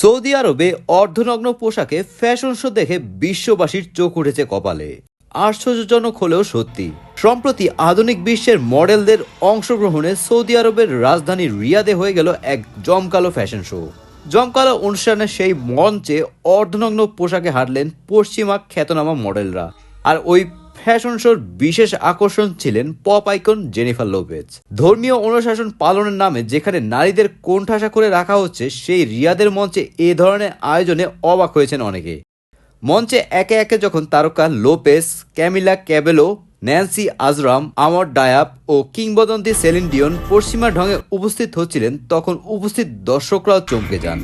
Saudi আরবে অর্ধনগ্ন পোশাকে fashion show দেখে বিশ্ববাসীর চোখ উঠেছে কপালে। আশ্চর্যজনক হলেও সত্যি, সম্প্রতি আধুনিক বিশ্বের মডেলদের অংশগ্রহণে সৌদি আরবের রাজধানী রিয়াদে হয়ে গেল এক জমকালো ফ্যাশন শো। জমকালো অনুষ্ঠানে সেই মঞ্চে অর্ধনগ্ন পোশাকে হাঁটলেন পশ্চিমা খ্যাতনামা মডেলরা। আর ওই ফ্যাশন শোর বিশেষ আকর্ষণ ছিলেন পপ আইকন জেনিফার লোপেজ। ধর্মীয় অনুশাসন পালনের নামে যেখানে নারীদের কোণঠাসা করে রাখা হচ্ছে, সেই রিয়াদের মঞ্চে এ ধরনের আয়োজনে অবাক হয়েছেন অনেকে। মঞ্চে একে একে যখন তারকা Lopez Camila Cabello, Nancy Ajram, Amr Diab ও কিংবদন্তি সেলিন ডিওন পশ্চিমা ঢঙে উপস্থিত হচ্ছিলেন, তখন উপস্থিত দর্শকরাও চমকে যান।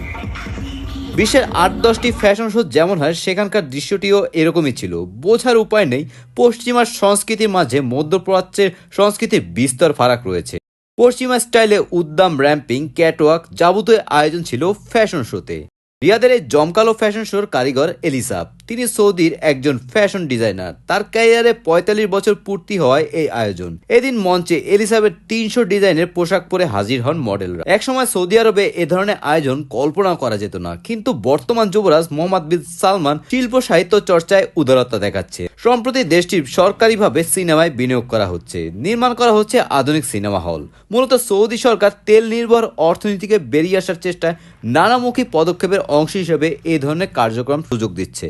বিশ্বের আট দশটি ফ্যাশন শো যেমন হয়, সেখানকার দৃশ্যটিও এরকমই ছিল। বোঝার উপায় নেই, পশ্চিমার সংস্কৃতির মাঝে মধ্যপ্রাচ্যের সংস্কৃতির বিস্তর ফারাক রয়েছে। পশ্চিমা স্টাইলে উদ্দাম র্যাম্পিং ক্যাটওয়াক যাবতীয় আয়োজন ছিল ফ্যাশন শোতে। রিয়াদের এই জমকালো ফ্যাশন শোর কারিগর এলিসাব তিনি সৌদির একজন ফ্যাশন ডিজাইনার। তার ক্যারিয়ারে পঁয়তাল্লিশ বছর পূর্তি হওয়ায় এই আয়োজন। এদিন মঞ্চে এলিসাবের তিনশো ডিজাইনের পোশাক পরে হাজির হন মডেলরা। একসময় সৌদি আরবে এ ধরনের আয়োজন কল্পনা করা যেত না, কিন্তু বর্তমান যুবরাজ মোহাম্মদ বিন সালমান শিল্প সাহিত্য চর্চায় উদারতা দেখাচ্ছে। সম্প্রতি দেশটির সরকারিভাবে সিনেমায় বিনিয়োগ করা হচ্ছে। নির্মাণ করা হচ্ছে আধুনিক সিনেমা হল। মূলত সৌদি সরকার তেল নির্ভর অর্থনীতিকে বেরিয়ে আসার চেষ্টায় নানামুখী পদক্ষেপের অংশ হিসেবে এ ধরনের কার্যক্রম সুযোগ দিচ্ছে।